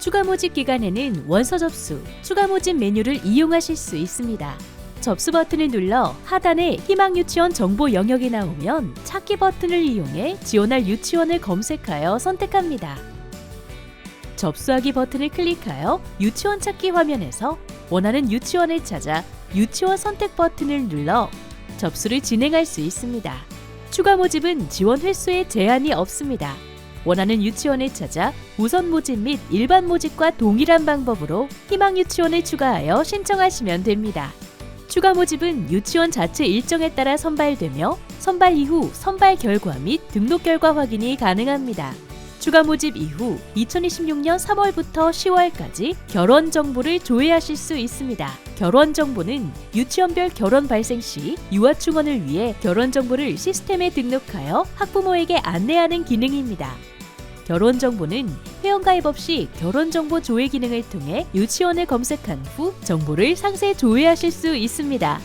추가 모집 기간에는 원서 접수, 추가 모집 메뉴를 이용하실 수 있습니다. 접수 버튼을 눌러 하단에 희망 유치원 정보 영역이 나오면 찾기 버튼을 이용해 지원할 유치원을 검색하여 선택합니다. 접수하기 버튼을 클릭하여 유치원 찾기 화면에서 원하는 유치원을 찾아 유치원 선택 버튼을 눌러 접수를 진행할 수 있습니다. 추가 모집은 지원 횟수에 제한이 없습니다. 원하는 유치원을 찾아 우선 모집 및 일반 모집과 동일한 방법으로 희망 유치원을 추가하여 신청하시면 됩니다. 추가 모집은 유치원 자체 일정에 따라 선발되며 선발 이후 선발 결과 및 등록 결과 확인이 가능합니다. 추가 모집 이후 2026년 3월부터 10월까지 결혼 정보를 조회하실 수 있습니다. 결혼 정보는 유치원별 결혼 발생 시 유아 충원을 위해 결혼 정보를 시스템에 등록하여 학부모에게 안내하는 기능입니다. 결혼 정보는 회원가입 없이 결혼 정보 조회 기능을 통해 유치원을 검색한 후 정보를 상세 조회하실 수 있습니다.